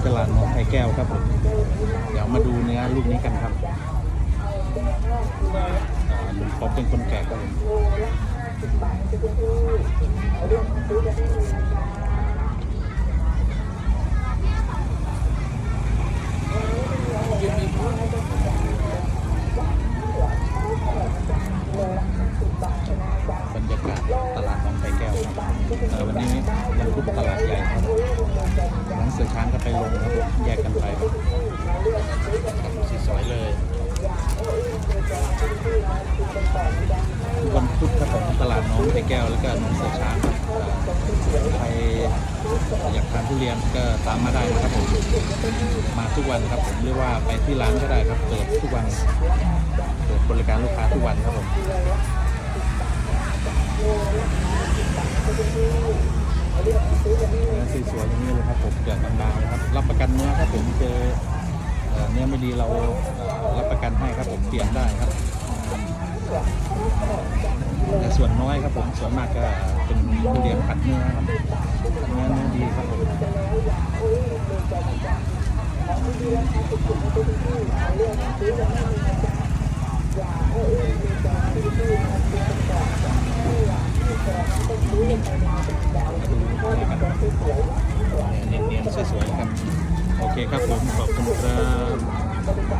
ที่ตลาดหนองไผ่แก้วครับผมเดี๋ยวมาดูเนื้อลูกนี้กันครับอ่าลุงป๊อปเป็นคนแกะครับผมบรรยากาศตลาดหนองไผ่แก้วครับวันนี้ยังพุธตลาดใหญ่ครับ หลังเสือช้างก็ไปลงครับผมแยกกันไปครับสีสวยเลยวันพุธครับผมตลาดน้องไผ่แก้วแล้วก็หนองเสือช้างใครอยากทานทุเรียนก็ตามมาได้นะครับผมมาทุกวันครับผมหรือว่าไปที่ร้านก็ได้ครับเปิดทุกวันเปิดบริการลูกค้าทุกวันครับผม เนื้อสวยๆอย่าง ครับผมเกลือบางๆนะครับรับประกันเนื้อครับผมเจอเนื้อไม่ดีเรารับประกันให้ครับผมเปลี่ยนได้ครับแต่ส่วนน้อยครับผมส่วนมากก็เป็นทุเรียนผัดเนื้อครับเนื้อเนื้อดีครับผมเนียน สวยๆครับ โอเคครับผมขอบคุณครับ